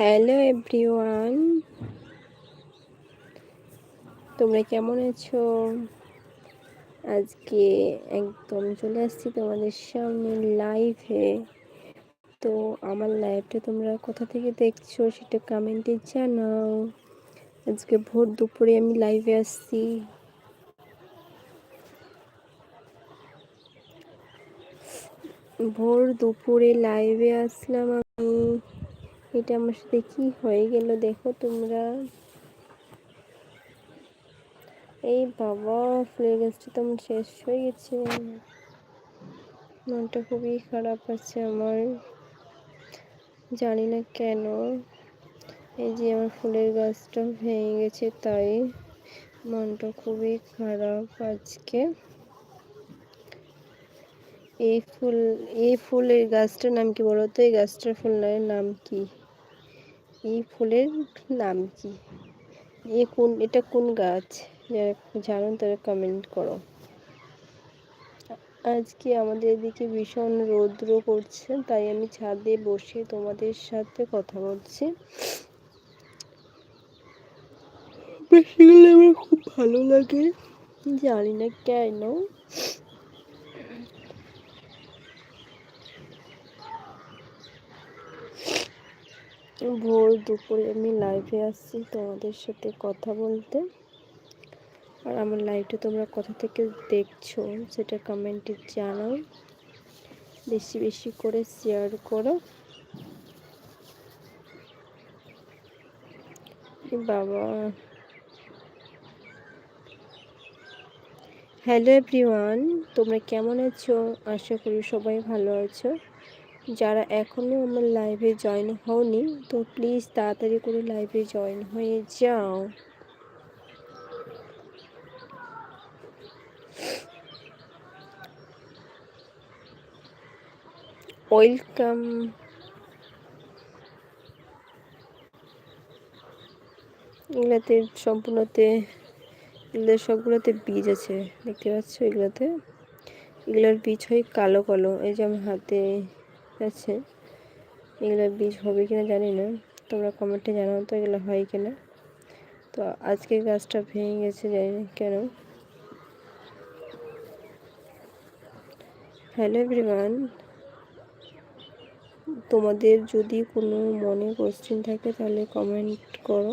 Hello everyone তোমরা কেমন আছো? আজকে একদম চলে আসছি তোমাদের সামনে লাইভে তো আমার লাইভটা তোমরা কোথা থেকে দেখছ সেটা কমেন্টে জানাও। আজকে ভোর দুপুরে আমি লাইভে আসছি। ভোর দুপুরে লাইভে আসলাম আমি। এটা আমার সাথে কি হয়ে গেল দেখো তোমরা। এই বাবা ফুলের গাছটা তো আমার শেষ হয়ে গেছে। মনটা খুবই খারাপ আছে আমার। জানি না কেন। এই যে আমার ফুলের গাছটা ভেঙে গেছে, তাই মনটা খুবই খারাপ আজকে। এই ফুল, এই ফুলের গাছটার নাম কি বলো তো? এই গাছটার ফুলের নাম কি? এই ফুলের নাম কি? এ কোন, এটা কোন গাছ? যারা জানো তারা কমেন্ট করো। আজকে আমাদের এদিকে ভীষণ রৌদ্র করছে তাই আমি ছাদে বসে তোমাদের সাথে কথা বলছি। বেশিগুলো আমার খুব ভালো লাগে। জানি না কেন। ভোর দুপুরে আমি লাইভে আসছি তোমাদের সাথে কথা বলতে। আর আমার লাইভটা তোমরা কোথা থেকে দেখছ সেটা কমেন্টে জানাও। বেশি বেশি করে শেয়ার করো। বাবা। হ্যালো এভরিওয়ান তোমরা কেমন আছো? আশা করি সবাই ভালো আছো। যারা এখনও আমার লাইভে জয়েন হওনি, তো প্লিজ তাড়াতাড়ি করে লাইভে জয়েন হয়ে যাও। ওয়েলকাম এগুলাতে সম্পূর্ণতে, এগুলো সবগুলোতে বীজ আছে, দেখতে পাচ্ছ এগুলোতে? এগুলোর বীজ হয় কালো কালো, এই যে আমার হাতে আছে। এগুলো বীজ হবে কিনা জানি না। তোমরা কমেন্টে জানাও তো এগুলো হয় কিনা। তো আজকে গাছটা ভেঙে গেছে জানি না কেন। হ্যালো এভরিওয়ান তোমাদের যদি কোনো মনে কোশ্চেন থাকে তাহলে কমেন্ট করো।